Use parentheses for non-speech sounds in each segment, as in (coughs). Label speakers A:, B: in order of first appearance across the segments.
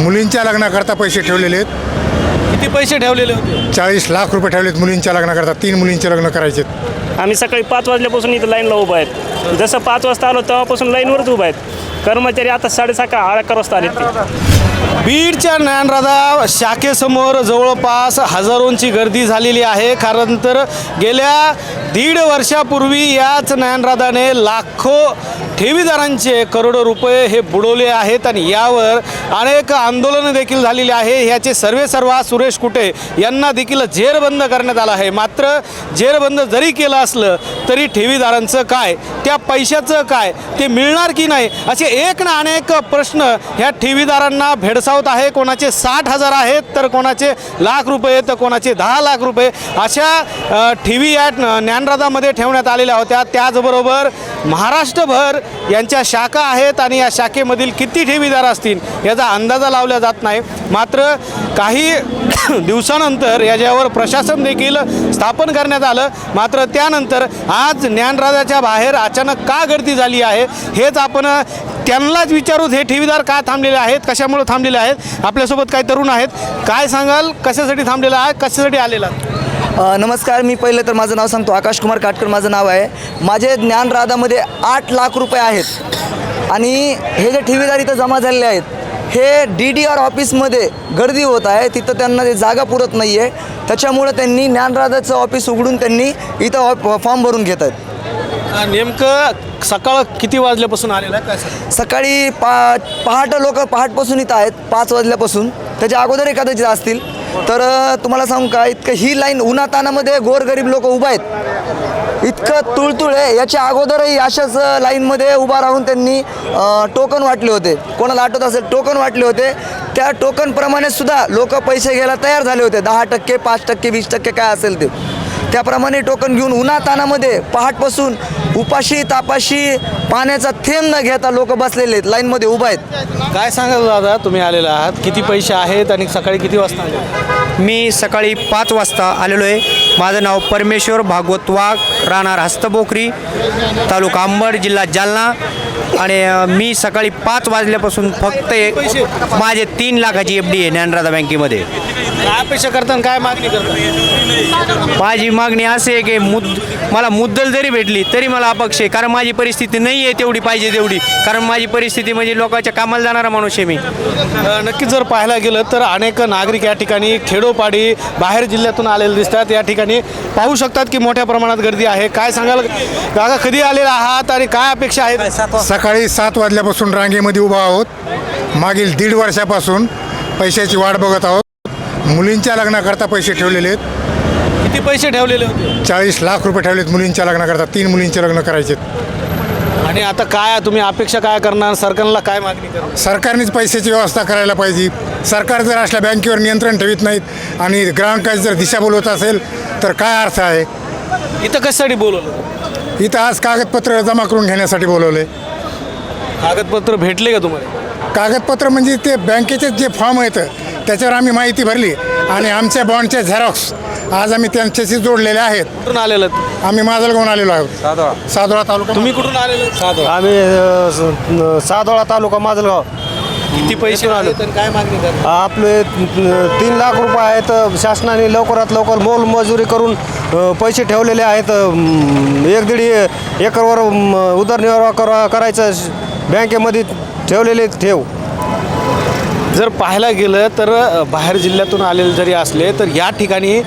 A: मुलींच्या लग्नाकरता पैसे ठेवलेले आहेत.
B: किती पैसे ठेवलेले होते?
A: चाळीस लाख रुपये ठेवलेत मुलींच्या लग्नाकरता. तीन मुलींचे लग्न करायचे
C: आम्ही सकाळी पाच वाजल्यापासून इथं लाईनला उभा आहेत. जसं पाच वाजता आलो तेव्हापासून लाईनवरच उभा आहेत. कर्मचारी आता साडेसहा अकरा वाजता आलेत ते.
B: बीडच्या ज्ञानराधा शाखेसमोर जवळपास हजारोंची गर्दी झालेली आहे. कारण तर गेल्या दीड वर्षापूर्वी याच ज्ञानराधाने लाखो ठेवीदारांचे करोडो रुपये हे बुडवले आहेत आणि यावर अनेक आंदोलनं देखील झालेली आहे. ह्याचे सर्वे सर्वा सुरेश कुटे यांना देखील जेरबंद करण्यात आला आहे. मात्र जेरबंद जरी केलं असलं तरी ठेवीदारांचं काय? त्या पैशाचं काय? ते मिळणार की नाही? असे एक ना अनेक प्रश्न ह्या ठेवीदारांना भेडसावत आहे. कोणाचे साठ हजार आहेत तर कोणाचे लाख रुपये तर कोणाचे दहा लाख रुपये अशा ठेवी या ज्ञानराधामध्ये ठेवण्यात आलेल्या होत्या. त्याचबरोबर महाराष्ट्रभर यांच्या शाखा आहेत आणि या शाखेमधील किती ठेवीदार असतील याचा अंदाजा लावला जात नाही. मात्र काही (coughs) दिवसानंतर याच्यावर प्रशासन देखील स्थापन करण्यात आलं. मात्र त्यानंतर आज ज्ञानराजाच्या बाहेर अचानक का गर्दी झाली आहे हेच आपण त्यांनाच विचारू हे ठेवीदार का थांबलेले आहेत कशामुळे थांबलेले आहेत आपल्यासोबत काही तरुण आहेत. काय सांगाल कशासाठी थांबलेला आहे कशासाठी आलेला?
D: नमस्कार मी पहिलं तर माझं नाव सांगतो आकाश कुमार काटकर माझं नाव आहे. माझे ज्ञानराधामध्ये आठ लाख रुपये आहेत. आणि हे जे ठेवीदार इथं जमा झालेले आहेत हे डी डी आर ऑफिसमध्ये गर्दी होत आहे. तिथं त्यांना ते जागा पुरत नाही आहे त्याच्यामुळं त्यांनी ज्ञानराधाचं ऑफिस उघडून त्यांनी इथं फॉर्म भरून घेत आहेत.
B: नेमकं सकाळ किती वाजल्यापासून आलेलं आहे? काय?
D: सकाळी पा पहाट लोक पहाटपासून इथं आहेत पाच वाजल्यापासून. त्याच्या अगोदर कदाचित असतील तर तुम्हाला सांगू का इतकं ही लाईन उन्हातानामध्ये गोरगरीब लोक उभा आहेत. इतकं तुळतुळ आहे. याच्या अगोदरही अशाच लाईनमध्ये उभा राहून त्यांनी टोकन वाटले होते. कोणाला आठवत असेल टोकन वाटले होते. त्या टोकनप्रमाणे सुद्धा लोक पैसे घ्यायला तयार झाले होते. दहा टक्के पाच टक्के वीस टक्के काय असेल ते. त्याप्रमाणे टोकन घेऊन उन्हातानामध्ये पहाटपासून उपाशी तापाशी पाण्याचा थेंब न घेता लोक बसलेले आहेत लाईनमध्ये उभा आहेत.
B: काय सांगाल दादा? तुम्ही आलेला आहात. किती पैसे आहेत आणि सकाळी किती वाजता आले?
E: मी सकाळी पाच वाजता आलेलो आहे. माझं नाव परमेश्वर भागवत वाघ राहणार हस्तपोखरी तालुका अंबड जिल्हा जालना. आणि मी सकाळी पाच वाजल्यापासून फक्त एक माझे तीन लाखाची एफ डी आहे ज्ञानराधा बँकेमध्ये.
B: काय अपेक्षा करता आणि काय मागणी करता?
E: माझी मागणी अशी आहे की मुद मला मुद्दल जरी भेटली तरी मला अपक्ष आहे. कारण माझी परिस्थिती नाही आहे तेवढी पाहिजे तेवढी. कारण माझी परिस्थिती म्हणजे लोकांच्या कामाला जाणारा माणूस आहे मी.
B: नक्कीच जर पाहायला गेलं तर अनेक नागरिक या ठिकाणी खेडोपाडी बाहेर जिल्ह्यातून आलेले दिसतात. या ठिकाणी पाहू शकतात की मोठ्या प्रमाणात गर्दी आहे. काय सांगाल? काका कधी आलेला आहात आणि काय अपेक्षा आहेत?
A: सकाळी सात वाजल्यापासून रांगेमध्ये उभा आहोत. मागील दीड वर्षापासून पैशाची वाट बघत आहोत. मुलींच्या लग्नाकरता पैसे ठेवलेले आहेत.
B: किती पैसे ठेवलेले होते?
A: चाळीस लाख रुपये ठेवलेत मुलींच्या लग्नाकरता. तीन मुलींचे लग्न करायचे
B: आणि आता काय तुम्ही अपेक्षा काय करणार? सरकारला काय मागणी करणार?
A: सरकारनेच पैशाची व्यवस्था करायला पाहिजे. सरकार जर असल्या बँकेवर नियंत्रण ठेवीत नाहीत आणि ग्राहकाची जर दिशा बोलवत असेल तर काय अर्थ आहे?
B: इथं कशासाठी बोलवलं?
A: इथं आज कागदपत्र जमा करून घेण्यासाठी बोलवले
B: कागदपत्र भेटले का तुम्हाला?
A: कागदपत्र म्हणजे ते बँकेचे जे फॉर्म आहेत त्याच्यावर आम्ही माहिती भरली आणि आमच्या बॉन्डचे झेरॉक्स आज आम्ही त्यांच्याशी जोडलेले आहेत.
B: कुठून आलेलं
A: आम्ही माजलगावून आलेलो आहोत. सादोळा तालुका.
B: तुम्ही कुठून आलेलं
F: आम्ही अ, स- सादोळा तालुका माजलगाव.
B: किती पैसे आले? तर काय मागणी करणार
F: आपले अ, तीन लाख रुपये आहेत शासनाने लवकरात लवकर मोलमजुरी करून अ, पैसे ठेवलेले आहेत अम, एक दीड ए- एकरवर अम, उदरनिर्वाह करा करायचं श- बँकेमध्ये ठेवलेले ठेव.
B: जर पाहायला गेलं तर बाहेर जिल्ह्यातून आलेले जरी असले तर या ठिकाणी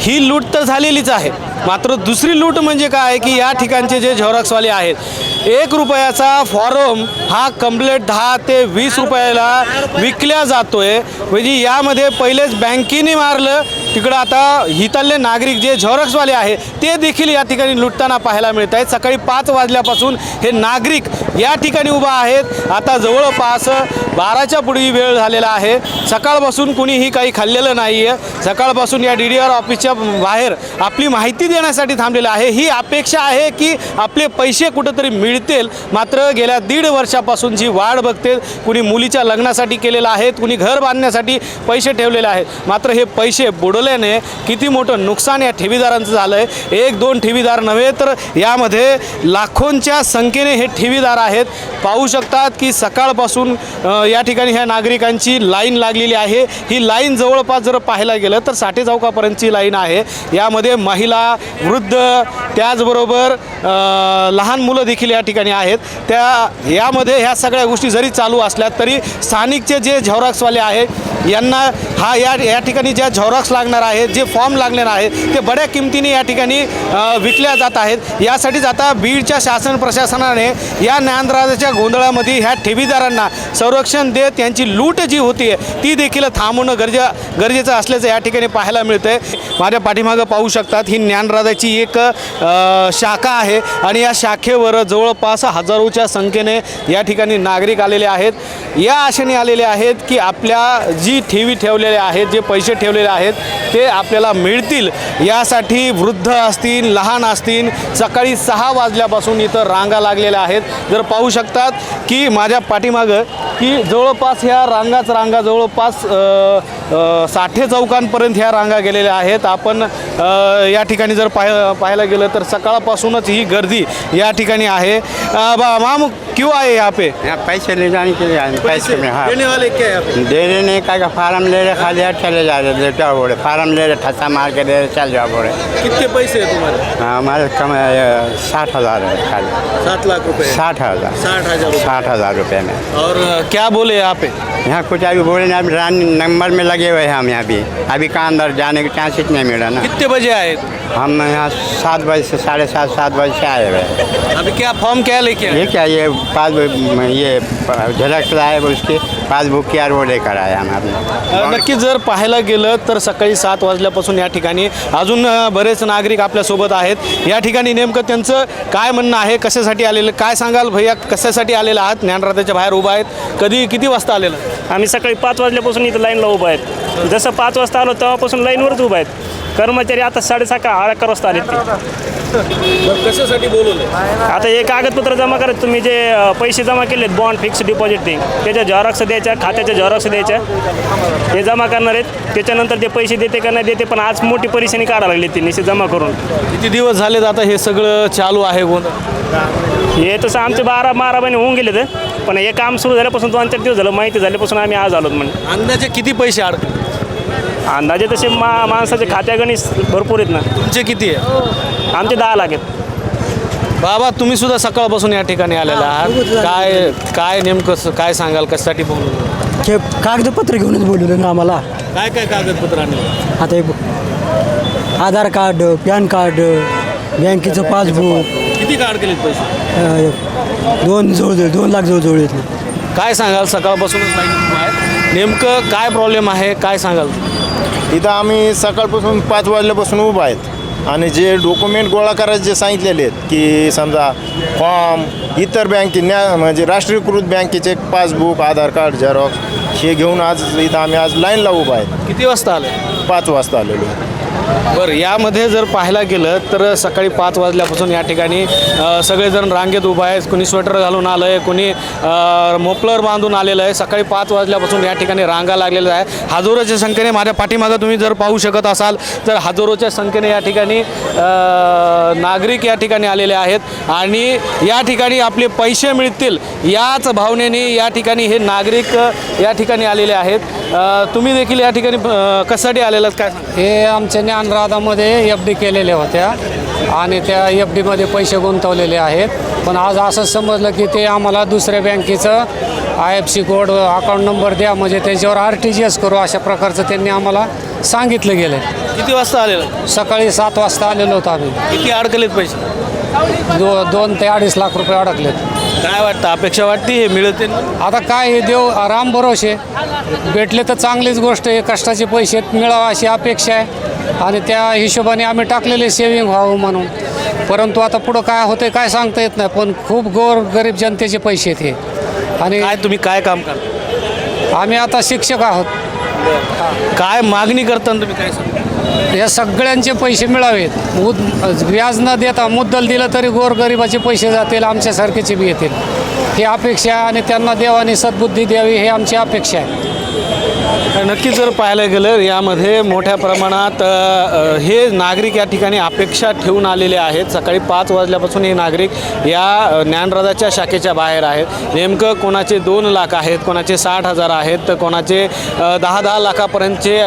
B: ही लूट तर झालेलीच आहे. मात्र दुसरी लूट म्हणजे काय? की या ठिकाणचे जे झेरॉक्सवाले आहेत एक रुपयाचा फॉर्म हा कम्प्लेट दहा ते वीस रुपयाला विकल्या जातोय. म्हणजे यामध्ये पहिलेच बँकेने मारलं. तिकडं आता हितल्ले नागरिक जे झेरॉक्सवाले आहे ते देखील या ठिकाणी लुटताना पाहायला मिळत आहेत. सकाळी पाच वाजल्यापासून हे नागरिक या ठिकाणी उभा आहेत. आता जवळपास बाराच्या पुढे वेळ झालेला आहे. सकाळपासून कुणीही काही खाल्लेलं नाही आहे सकाळपासून या डी डी आर ऑफिसच्या बाहेर आपली माहिती देण्यासाठी थांबलेलं आहे. ही अपेक्षा आहे की आपले पैसे कुठंतरी मिळतील. मात्र गेल्या दीड वर्षापासून जी वाढ बघते कुणी मुलीच्या लग्नासाठी केलेलं आहे कुणी घर बांधण्यासाठी पैसे ठेवलेले आहेत. मात्र हे पैसे बुडवल्याने किती मोठं नुकसान या ठेवीदारांचं झालं आहे एक दोन ठेवीदार नव्हे तर यामध्ये लाखोंच्या संख्येने हे ठेवीदार आहेत. पाहू शकतात की सकाळपासून या ठिकाणी ह्या नागरिकांची लाईन लागलेली आहे. ही लाईन जवळपास जर पाहायला गेलं तर साठे चौकापर्यंतची लाईन आहे. यामध्ये महिला वृद्ध त्याचबरोबर लहान मुलं देखील या ठिकाणी आहेत. त्या यामध्ये ह्या सगळ्या गोष्टी जरी चालू असल्या तरी स्थानिकचे जे झेरॉक्सवाले आहेत यांना हा या या ठिकाणी ज्या झेरॉक्स लागणार आहेत जे फॉर्म लागणार आहे ते बड्या किमतीने या ठिकाणी विकल्या जात आहेत. यासाठीच आता बीडच्या शासन प्रशासनाने या ज्ञानराजाच्या गोंधळामध्ये ह्या ठेवीदारांना संरक्षण देत त्यांची लूट जी होती ती देखील थांबवणं गरजे गरजेचं असल्याचं या ठिकाणी पाहायला मिळतंय. माझ्या पाठीमागं पाहू शकतात. ही ज्ञानराजाची एक शाखा आहे आणि या शाखेवर जवळपास हजारोच्या संख्येने या ठिकाणी नागरिक आलेले आहेत. या आशेने आलेले आहेत की आपल्या जी ठेवी ठेवलेल्या आहेत जे पैसे ठेवलेले आहेत ते आपल्याला मिळतील. यासाठी वृद्ध असतील लहान असतील सकाळी सहा वाजल्यापासून इथं रांगा लागलेल्या आहेत. जर पाहू शकतात की माझ्या पाठीमागं की जवळपास ह्या रांगाच रांगा जवळपास साठे चौकांपर्यंत ह्या रांगा गेलेल्या आहेत. आपण अ, या ठिकाणी जर पाह पाहायला गेलं तर सकाळपासूनच ही गर्दी या ठिकाणी आहे. माम क्यों आए यहाँ पे?
G: यहाँ पैसे ले जाने के लिए आए पैसे में हाँ।
B: देने वाले क्या है?
G: दे रहे नहीं का फार्म ले रहे खाली यार चले जा रहे लेटा बोले। फार्म ले रहे ठसा मार के दे रहे चल जाओ बोले।
B: कितने पैसे है तुम्हारे?
G: हाँ हमारे कम है, साठ हज़ार है खाली।
B: सात लाख रुपए
G: साठ हज़ार।
B: साठ हज़ार
G: साठ हज़ार रुपये में।
B: और क्या बोले यहाँ पे?
G: यहाँ कुछ अभी बोले ना अभी नंबर में लगे हुए हैं हम यहाँ भी। अभी कहाँ अंदर जाने के चांसेस नहीं मिला ना.
B: कितने बजे आए?
G: हम यहाँ सात बजे से साढ़े सात सात बजे से आए हुए हैं।
B: अभी क्या फॉर्म क्या लेके आए?
G: ये क्या ये पासबुक ये झलक लाए उसके पासबुक की और वो लेकर आए हम अपने।
B: नक्कीच जर पाहायला गेलं तर सकाळी सात वाजल्यापासून या ठिकाणी अजून बरेच नागरिक आपल्यासोबत आहेत. या ठिकाणी नेमकं त्यांचं काय म्हणणं आहे कशासाठी आलेलं काय सांगाल भैया कशासाठी आलेलं आहात? ज्ञानराजाच्या बाहेर उभा आहेत. कधी किती वाजता आलेलं?
C: आम्ही सकाळी पाच वाजल्यापासून इथं लाईनला उभा आहेत. जसं पाच वाजता आलो तेव्हापासून लाईनवरच उभा आहेत. कर्मचारी आता साडेसहा का अकरा वाजता आलेत ते.
B: कशासाठी बोलवलं
C: आता हे कागदपत्र जमा करायचं तुम्ही जे पैसे जमा केलेत बॉन्ड फिक्स डिपॉझिट ते त्याच्या झेरॉक्स द्यायच्या खात्याच्या झेरॉक्स द्यायच्या हे जमा करणार आहेत. त्याच्यानंतर ते पैसे देते का नाही देते पण आज मोठी परेशानी काढायला लागली ते निश्चित जमा करून.
B: किती दिवस झालेत आता हे सगळं चालू आहे गोंधळ
C: हे तसं आमचे बारा बारा महिने होऊन गेले तर पण हे काम सुरू झाल्यापासून दोन चार दिवस झालं माहिती झाल्यापासून आम्ही आज आलोत म्हणजे
B: अंदाजे किती पैसे अडकले?
C: अंदाजे तसे मा माणसाचे खात्या गणित भरपूर आहेत ना.
B: तुमचे किती आहे?
C: आमचे दहा लाख आहेत.
B: बाबा तुम्ही सुद्धा सकाळपासून या ठिकाणी आलेला आहात. काय काय नेमकं स- काय सांगाल कशासाठी बोलवलं
H: ते कागदपत्र घेऊनच बोलवलं ना आम्हाला.
B: काय काय कागदपत्र आणलं?
H: आता हे ब- आधार कार्ड पॅन कार्ड बँकेचं पासबुक.
B: किती काढ केलेत पैसे?
H: दोन जवळ दोन लाख जवळजवळ येतले.
B: काय सांगाल आहे नेमकं काय प्रॉब्लेम आहे? काय सांगाल?
I: इथं आम्ही सकाळपासून पाच वाजल्यापासून उभा आहेत. आणि जे डॉक्युमेंट गोळा करायचे जे सांगितलेले आहेत की समजा फॉर्म इतर बँके न्या म्हणजे राष्ट्रीयकृत बँकेचे पासबुक आधार कार्ड झेरॉक्स हे घेऊन आज इथं आम्ही आज लाईनला उभा आहेत
B: किती वाजता आले?
I: पाच वाजता आलेलो आहे.
B: बरं यामध्ये जर पाहायला गेलं तर सकाळी पाच वाजल्यापासून या ठिकाणी सगळेजण रांगेत उभा आहे कोणी स्वेटर घालून आलं आहे कोणी मोपलर बांधून आलेलं आहे. सकाळी पाच वाजल्यापासून या ठिकाणी रांगा लागलेल्या आहे हजारोच्या संख्येने माझ्या पाठीमागं तुम्ही जर पाहू शकत असाल तर हजारोच्या संख्येने या ठिकाणी नागरिक या ठिकाणी आलेले आहेत. आणि या ठिकाणी आपले पैसे मिळतील याच भावनेने या ठिकाणी हे नागरिक या ठिकाणी आलेले आहेत. तुम्ही देखील या ठिकाणी अ, कशासाठी आलेलात? काय
J: हे आमच्या ज्ञानराधामध्ये एफ डी केलेल्या होत्या. आणि त्या एफ डीमध्ये पैसे गुंतवलेले आहेत. पण आज असं समजलं की ते आम्हाला दुसऱ्या बँकेचं I F C code account number द्या. म्हणजे त्याच्यावर आर टी जी एस करू अशा प्रकारचं त्यांनी आम्हाला सांगितलं गेलं
B: किती वाजता आलेलं?
J: सकाळी सात वाजता आलेलो होतो आम्ही.
B: किती अडकलेत पैसे?
J: दो दोन ते अडीच लाख रुपये अडकलेत.
B: काय वाटतं? अपेक्षा वाटते हे मिळते?
J: आता काय हे देव राम भरोसे. भेटले तर चांगलीच गोष्ट आहे. कष्टाचे पैसे मिळावं अशी अपेक्षा आहे. आणि त्या हिशोबाने आम्ही टाकलेले सेविंग व्हावं म्हणून. परंतु आता पुढं काय होतं काय सांगता येत नाही पण खूप गोर गरीब जनतेचे पैसे आहेत हे. आणि
B: काय तुम्ही काय काम करता?
J: आम्ही आता शिक्षक आहोत.
B: काय मागणी करताना तुम्ही काय सांगता?
J: या सगळ्यांचे पैसे मिळावेत. मुद व्याज न देता मुद्दल दिलं तरी गोरगरिबाचे पैसे जातील आमच्यासारखेचे बी येतील. ही अपेक्षा आहे आणि त्यांना देवाने सद्बुद्धी द्यावी ही आमची अपेक्षा आहे.
B: नक्की जर पाहायला गेलं यामध्ये मोठ्या प्रमाणात हे नागरिक या ठिकाणी अपेक्षा ठेवून आलेले आहेत. सकाळी पाच वाजल्यापासून हे नागरिक या ज्ञानराजाच्या शाखेच्या बाहेर आहेत. नेमकं कोणाचे दोन लाख आहेत कोणाचे साठ हजार आहेत तर कोणाचे दहा दहा लाखापर्यंतचे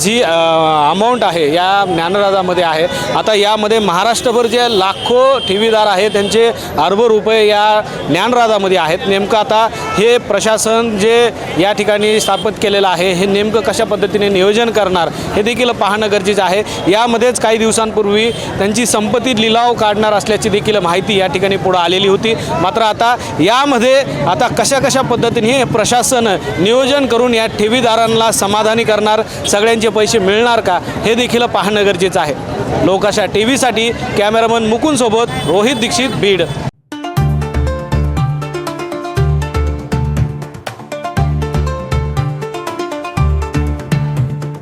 B: जी अमाऊंट आहे या ज्ञानराजामध्ये आहे. आता यामध्ये महाराष्ट्रभर जे लाखो ठेवीदार आहेत त्यांचे अर्ब रुपये या ज्ञानराजामध्ये आहेत. नेमकं आता हे प्रशासन जे या ठिकाणी स्थापित केलेलं आहे हे नेमकं कशा पद्धतीने नियोजन करणार हे देखील पाहणं गरजेचं आहे. यामध्येच काही दिवसांपूर्वी त्यांची संपत्ती लिलाव काढणार असल्याची देखील माहिती या ठिकाणी पुढं आलेली होती. मात्र आता यामध्ये आता कशा कशा पद्धतीने हे प्रशासन नियोजन करून या ठेवीदारांना समाधानी करणार सगळ्यांचे पैसे मिळणार का हे देखील पाहणं गरजेचं आहे. लोकाशा टी व्हीसाठी कॅमेरामन मुकुंदसोबत रोहित दीक्षित बीड.